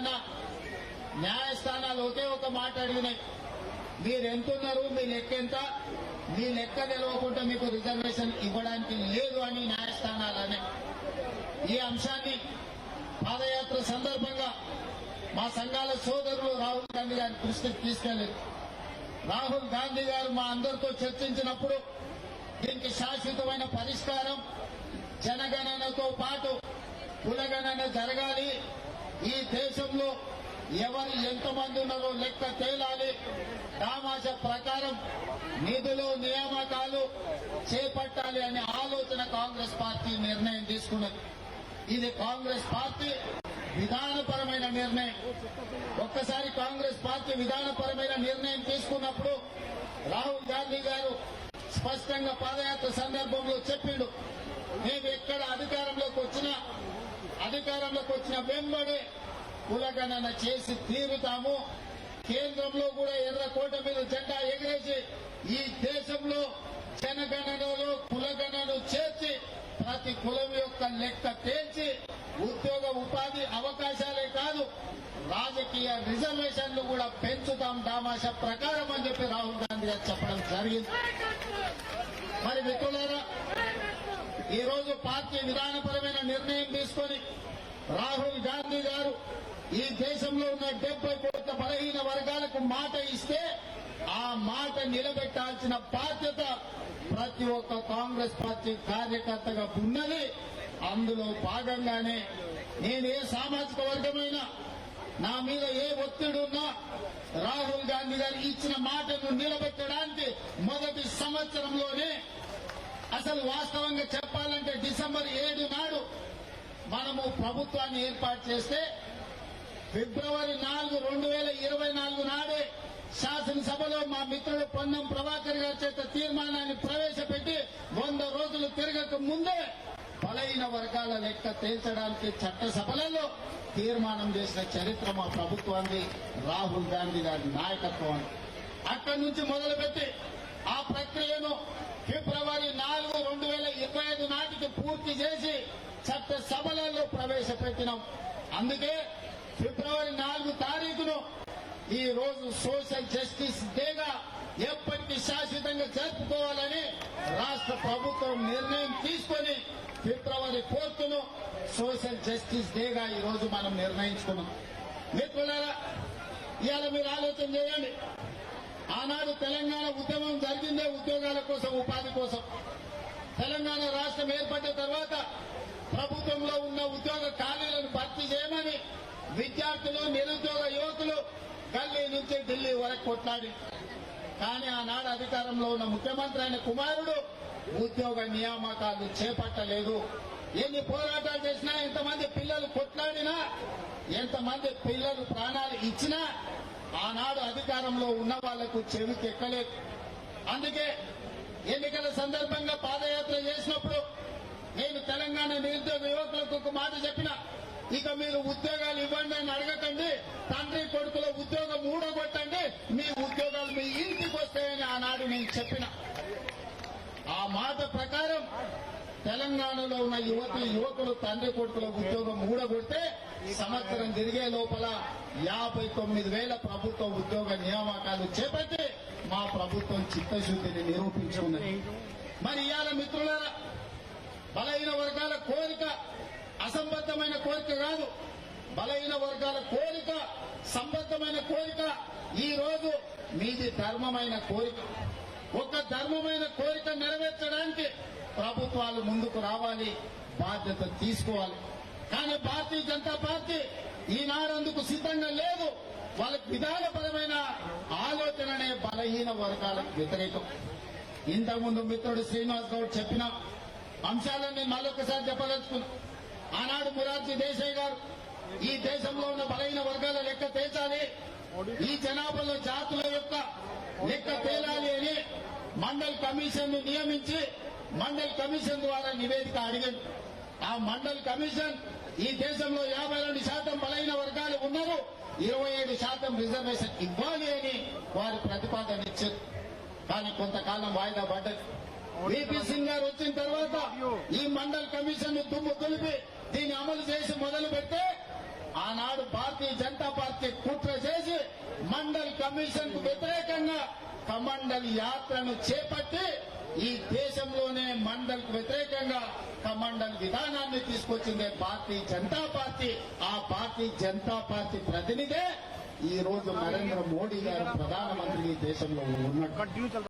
కన్నా న్యాయస్థానాలు ఒకే ఒక మాట అడిగినాయి. మీరు ఎంతున్నారు మీ లెక్క ఎంత? మీ లెక్క తెలవకుండా మీకు రిజర్వేషన్ ఇవ్వడానికి లేదు అని న్యాయస్థానాలనే ఈ అంశాన్ని పాదయాత్ర సందర్భంగా మా సంఘాల సోదరులు రాహుల్ గాంధీ గారి దృష్టికి తీసుకెళ్ళేదు రాహుల్ గాంధీ గారు మా అందరితో చర్చించినప్పుడు దీనికి శాశ్వతమైన పరిష్కారం జనగణనతో పాటు కులగణన జరగాలి ఈ దేశంలో ఎవరు ఎంతమంది ఉన్నారో లెక్క తేలాలి. తామాష ప్రకారం నిధులు నియామకాలు చేపట్టాలి అనే ఆలోచన కాంగ్రెస్ పార్టీ నిర్ణయం తీసుకున్నది. ఇది కాంగ్రెస్ పార్టీ విధానపరమైన నిర్ణయం. ఒక్కసారి కాంగ్రెస్ పార్టీ విధానపరమైన నిర్ణయం తీసుకున్నప్పుడు రాహుల్ గాంధీ గారు స్పష్టంగా పాదయాత్ర సందర్భంలో చెప్పిండు మేము ఎక్కడ అధికారంలోకి వచ్చి అధికారంలోకి కులగణన చేసి తీరుతాము. కేంద్రంలో కూడా ఎర్రకోట మీద జెండా ఎగిరేసి ఈ దేశంలో జనగణనలో కులగణను చేర్చి ప్రతి కులం యొక్క లెక్క తేల్చి ఉద్యోగ ఉపాధి అవకాశాలే కాదు రాజకీయ రిజర్వేషన్లు కూడా పెంచుతాం దామాష ప్రకారం అని చెప్పి రాహుల్ గాంధీ గారు చెప్పడం జరిగింది. మరి మిత్రులారా ఈ రోజు పార్టీ విధానపరమైన నిర్ణయం తీసుకొని రాహుల్ గాంధీ గారు ఈ దేశంలో ఉన్న డెబ్బై కోట్ల బలహీన వర్గాలకు మాట ఇస్తే ఆ మాట నిలబెట్టాల్సిన బాధ్యత ప్రతి ఒక్క కాంగ్రెస్ పార్టీ కార్యకర్తగా ఉన్నది. అందులో భాగంగానే నేను ఏ సామాజిక వర్గమైనా నా మీద ఏ ఒత్తిడున్నా రాహుల్ గాంధీ గారు ఇచ్చిన మాటను నిలబెట్టడానికి మొదటి సంవత్సరంలోనే అసలు వాస్తవంగా చెప్పాలంటే డిసెంబర్ ఏడు నాడు మనము ప్రభుత్వాన్ని ఏర్పాటు చేస్తే ఫిబ్రవరి నాలుగు రెండు వేల ఇరవై నాలుగు నాడే శాసనసభలో మా మిత్రుడు పొన్నం ప్రభాకర్ గారి చేత తీర్మానాన్ని ప్రవేశపెట్టి వంద రోజులు తిరగక ముందే బలైన వర్గాల లెక్క తేల్చడానికి చట్టసభలలో తీర్మానం చేసిన చరిత్ర మా ప్రభుత్వాన్ని రాహుల్ గాంధీ గారి నాయకత్వం అక్కడి నుంచి మొదలుపెట్టి ఆ ప్రక్రియను ఫిబ్రవరి నాలుగు రెండు వేల ఇరవై ఐదు నాటికి పూర్తి చేసి చట్ట సభలలో ప్రవేశపెట్టినాం. అందుకే ఫిబ్రవరి నాలుగు తారీఖును ఈ రోజు సోషల్ జస్టిస్ డేగా ఎప్పటికీ శాశ్వతంగా జరుపుకోవాలని రాష్ట్ర ప్రభుత్వం నిర్ణయం తీసుకొని ఫిబ్రవరి ఫోర్త్ను సోషల్ జస్టిస్ డేగా ఈ రోజు మనం నిర్ణయించుకున్నాం. మిత్రులారా ఇవాళ మీరు ఆలోచన చేయండి. ఆనాడు తెలంగాణ ఉద్యమం జరిగిందే ఉద్యోగాల కోసం ఉపాధి కోసం. తెలంగాణ రాష్ట్రం ఏర్పడ్డ తర్వాత ప్రభుత్వంలో ఉన్న ఉద్యోగ ఖాళీలను భర్తీ చేయమని విద్యార్థులు నిరుద్యోగ యువకులు గల్లీ నుంచి ఢిల్లీ వరకు కొట్లాడి. కానీ ఆనాడు అధికారంలో ఉన్న ముఖ్యమంత్రి అయిన కుమారుడు ఉద్యోగ నియామకాలు చేపట్టలేదు. ఎన్ని పోరాటాలు చేసినా ఎంతమంది పిల్లలు కొట్లాడినా ఎంతమంది పిల్లలు ప్రాణాలు ఇచ్చినా ఆనాడు అధికారంలో ఉన్న వాళ్ళకు చెవికి ఎక్కలేదు అందుకే ఎన్నికల సందర్భంగా పాదయాత్ర చేసినప్పుడు నేను తెలంగాణ నిరుద్యోగ యువకులకు ఒక మాట చెప్పిన. ఇక మీరు ఉద్యోగాలు ఇవ్వండి అని అడగకండి. తండ్రి కొడుకుల ఉద్యోగం ఊడగొట్టండి. మీ ఉద్యోగాలు మీ ఇంటికి వస్తాయని ఆనాడు నేను చెప్పిన. ఆ మాట ప్రకారం తెలంగాణలో ఉన్న యువతి యువకులు తండ్రి కొడుకుల ఉద్యోగం ఊడగొడితే సంవత్సరం తిరిగే లోపల యాభై తొమ్మిది వేల ప్రభుత్వ ఉద్యోగ నియామకాలు చేపట్టి మా ప్రభుత్వం చిత్తశుద్ధిని నిరూపించుకున్నది. మరి ఇవాళ మిత్రులారా బలహీన వర్గాల కోరిక అసంబద్ధమైన కోరిక కాదు. బలహీన వర్గాల కోరిక సంబద్ధమైన కోరిక ఈ రోజు మీది ధర్మమైన కోరిక. ఒక ధర్మమైన కోరిక నెరవేర్చడానికి ప్రభుత్వాలు ముందుకు రావాలి బాధ్యత తీసుకోవాలి. కానీ భారతీయ జనతా పార్టీ ఈనాడందుకు సిద్ధంగా లేదు. వాళ్ళకి విధానపరమైన ఆలోచననే బలహీన వర్గాలకు వ్యతిరేకం. ఇంతకుముందు మిత్రుడు శ్రీనివాస్ గౌడ్ చెప్పిన అంశాలన్నీ మళ్ళొకసారి చెప్పదలుచుకున్నా. ఆనాడు మురార్జీ దేశాయ్ గారు ఈ దేశంలో ఉన్న బలహీన వర్గాల లెక్క తేల్చాలి. ఈ జనాభాలో జాతుల యొక్క లెక్క తేలాలి అని మండల్ కమిషన్ను నియమించి మండల్ కమిషన్ ద్వారా నివేదిక అడిగింది. ఆ మండల్ కమిషన్ ఈ దేశంలో యాభై రెండు శాతం బలైన వర్గాలు ఉన్నారు ఇరవై ఏడు శాతం రిజర్వేషన్ ఇవ్వాలి అని వారి ప్రతిపాదన ఇచ్చారు. కానీ కొంతకాలం వాయిదా పడ్డది. విపి సింగ్ గారు వచ్చిన తర్వాత ఈ మండల్ కమిషన్ను దుమ్ము దులిపి దీన్ని అమలు చేసి మొదలు పెడితే ఆనాడు భారతీయ జనతా పార్టీ కుట్ర చేసి మండల్ కమిషన్కు వ్యతిరేకంగా కమండల్ యాత్రను చేపట్టి ఈ దేశంలోనే మండల్కు వ్యతిరేకంగా కమండల్ విధానాన్ని తీసుకొచ్చిందే భారతీయ జనతా పార్టీ. ఆ భారతీయ జనతా పార్టీ ప్రతినిధే ఈ రోజు నరేంద్ర మోడీ గారు ప్రధానమంత్రి ఈ దేశంలో ఉన్నట్టు.